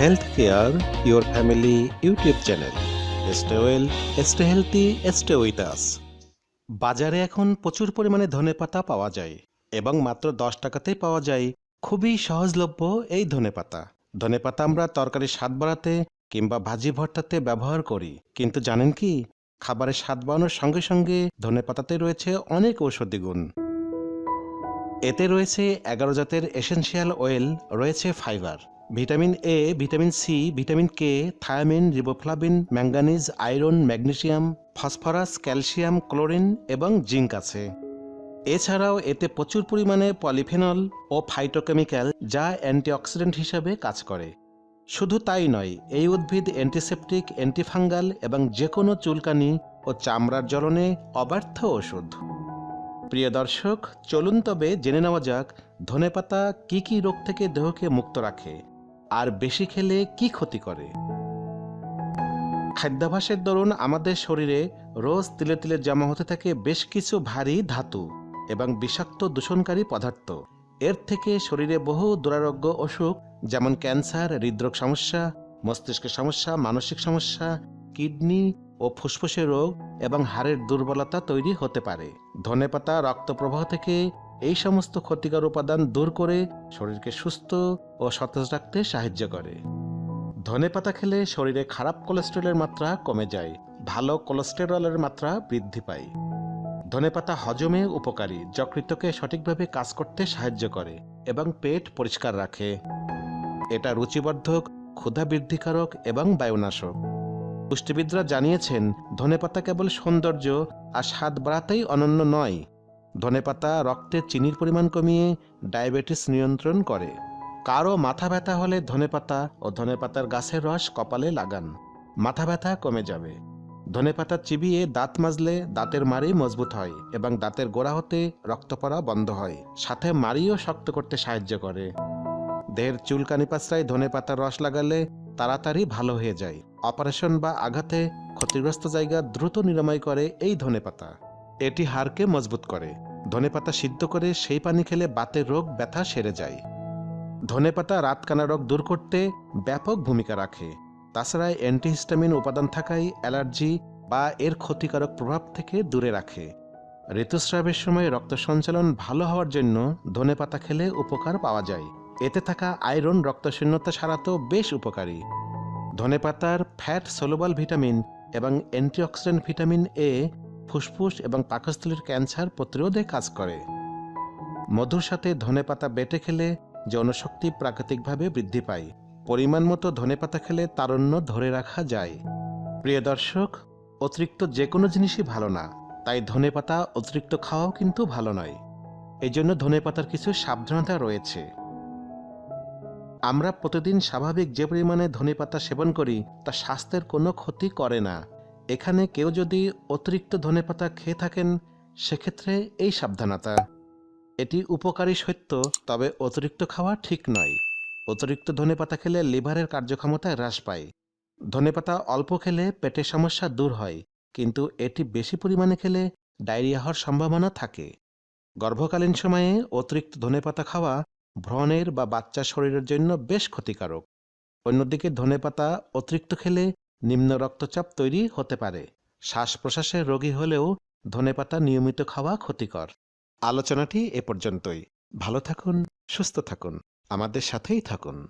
Health care your family YouTube channel stay well stay healthy stay with বাজারে এখন প্রচুর পরিমাণে ধনেপাতা পাওয়া যায় এবং মাত্র দশ টাকাতেই পাওয়া যায়। খুবই সহজলভ্য এই ধনেপাতা ধনেপাতা আমরা তরকারির স্বাদ বাড়াতে কিংবা ভাজি ভর্তাতে ব্যবহার করি। কিন্তু জানেন কি? খাবারের স্বাদ বাড়ানোর সঙ্গে সঙ্গে ধনেপাতাতে রয়েছে অনেক ঔষধি গুণ। এতে রয়েছে এগারো জাতের এসেনশিয়াল অয়েল রয়েছে fibre vitamin A vitamin C vitamin K thiamine riboflavin manganese iron magnesium phosphorus calcium chlorine এবং জিঙ্ক আছে। এছাড়াও এতে প্রচুর পরিমাণে পলিফেনল ও ফাইটোকেমিক্যাল যা অ্যান্টিঅক্সিডেন্ট হিসেবে কাজ করে। শুধু তাই নয়, এই উদ্ভিদ অ্যান্টিসেপটিক অ্যান্টিফাঙ্গাল এবং যে কোনো চুলকানি ও চামড়ার জ্বলনে অব্যর্থ ওষুধ। প্রিয় দর্শক, চলুন তবে জেনে নেওয়া যাক ধনেপাতা কি কি রোগ থেকে দেহকে মুক্ত রাখে। আর বেশি খেলে কি ক্ষতি করে? খাদ্যাভাসের দরুন আমাদের শরীরে রোজ তিলে তিলে জমা হতে থাকে বেশ কিছু ভারী ধাতু এবং বিষাক্ত দূষণকারী পদার্থ। এর থেকে শরীরে বহু দুরারোগ্য অসুখ যেমন ক্যান্সার, হৃদরোগ সমস্যা, মস্তিষ্কের সমস্যা, মানসিক সমস্যা, কিডনি ও ফুসফুসের রোগ এবং হাড়ের দুর্বলতা তৈরি হতে পারে। ধনেপাতা রক্ত প্রবাহ থেকে এই সমস্ত ক্ষতিকর উপাদান দূর করে শরীরকে সুস্থ ও সতেজ রাখতে সাহায্য করে। ধনেপাতা খেলে শরীরে খারাপ কোলেস্টেরলের মাত্রা কমে যায়, ভালো কোলেস্টেরলের মাত্রা বৃদ্ধি পায়। ধনেপাতা হজমে উপকারী, যকৃতকে সঠিকভাবে কাজ করতে সাহায্য করে এবং পেট পরিষ্কার রাখে। এটা রুচিবর্ধক ক্ষুধা বৃদ্ধিকারক এবং বায়ুনাশক। পুষ্টিবিদরা জানিয়েছেন ধনেপাতা কেবল সৌন্দর্য আর স্বাদ বাড়াতেই অনন্য নয় ধনেপাতা রক্তে চিনির পরিমাণ কমিয়ে ডায়াবেটিস নিয়ন্ত্রণ করে। কারও মাথা ব্যথা হলে ধনেপাতা ও ধনেপাতার গাছের রস কপালে লাগান। মাথা ব্যথা কমে যাবে। ধনেপাতা চিবিয়ে দাঁত মাজলে দাঁতের মাড়ি মজবুত হয় এবং দাঁতের গোড়া হতে রক্ত পড়া বন্ধ হয়। সাথে মাড়িও শক্ত করতে সাহায্য করে। দেহের চুলকানি পাশরায় ধনেপাতার রস লাগালে তাড়াতাড়ি ভালো হয়ে যায়। অপারেশন বা আঘাতে ক্ষতিগ্রস্ত জায়গা দ্রুত নিরাময় করে এই ধনেপাতা এটি হাড়কে মজবুত করে। ধনেপাতা সিদ্ধ করে সেই পানি খেলে বাতের রোগ, ব্যথা সেরে যায়। ধনেপাতা রাতকানা রোগ দূর করতে ব্যাপক ভূমিকা রাখে। তাছাড়া অ্যান্টিহিস্টামিন উপাদান থাকায় অ্যালার্জি বা এর ক্ষতিকারক প্রভাব থেকে দূরে রাখে। ঋতুস্রাবের সময় রক্ত সঞ্চালন ভালো হওয়ার জন্য ধনেপাতা খেলে উপকার পাওয়া যায়। এতে থাকা আয়রন, রক্তশূন্যতা সারাতেও বেশ উপকারী। ধনেপাতার ফ্যাট, সোলোবাল ভিটামিন এবং অ্যান্টিঅক্সিডেন্ট ভিটামিন এ ফুসফুস এবং পাকস্থলীর ক্যান্সার প্রতিরোধে কাজ করে। মধুর সাথে ধনেপাতা বেটে খেলে যৌনশক্তি প্রাকৃতিকভাবে বৃদ্ধি পায়, পরিমাণ মতো ধনেপাতা খেলে তারণ্য ধরে রাখা যায়। প্রিয় দর্শক, অতিরিক্ত যে কোনো জিনিসই ভালো না, তাই ধনেপাতা অতিরিক্ত খাওয়াও কিন্তু ভালো নয়। এই জন্য ধনেপাতার কিছু সাবধানতা রয়েছে। আমরা প্রতিদিন স্বাভাবিক যে পরিমাণে ধনেপাতা সেবন করি, তা স্বাস্থ্যের কোনো ক্ষতি করে না। এখানে কেউ যদি অতিরিক্ত ধনেপাতা খেয়ে থাকেন, সেক্ষেত্রে এই সাবধানতা। এটি উপকারী সত্য, তবে অতিরিক্ত খাওয়া ঠিক নয়। অতিরিক্ত ধনেপাতা খেলে লিভারের কার্যক্ষমতা হ্রাস পায়। ধনেপাতা অল্প খেলে পেটের সমস্যা দূর হয়, কিন্তু এটি বেশি পরিমাণে খেলে ডায়রিয়া হওয়ার সম্ভাবনা থাকে। গর্ভকালীন সময়ে অতিরিক্ত ধনেপাতা খাওয়া ভ্রণের বা বাচ্চার শরীরের জন্য বেশ ক্ষতিকারক। অন্যদিকে ধনেপাতা অতিরিক্ত খেলে নিম্ন রক্তচাপ তৈরি হতে পারে। শ্বাস প্রশ্বাসের রোগী হলেও ধনেপাতা নিয়মিত খাওয়া ক্ষতিকর। আলোচনাটি এ পর্যন্তই। ভালো থাকুন, সুস্থ থাকুন। আমাদের সাথেই থাকুন।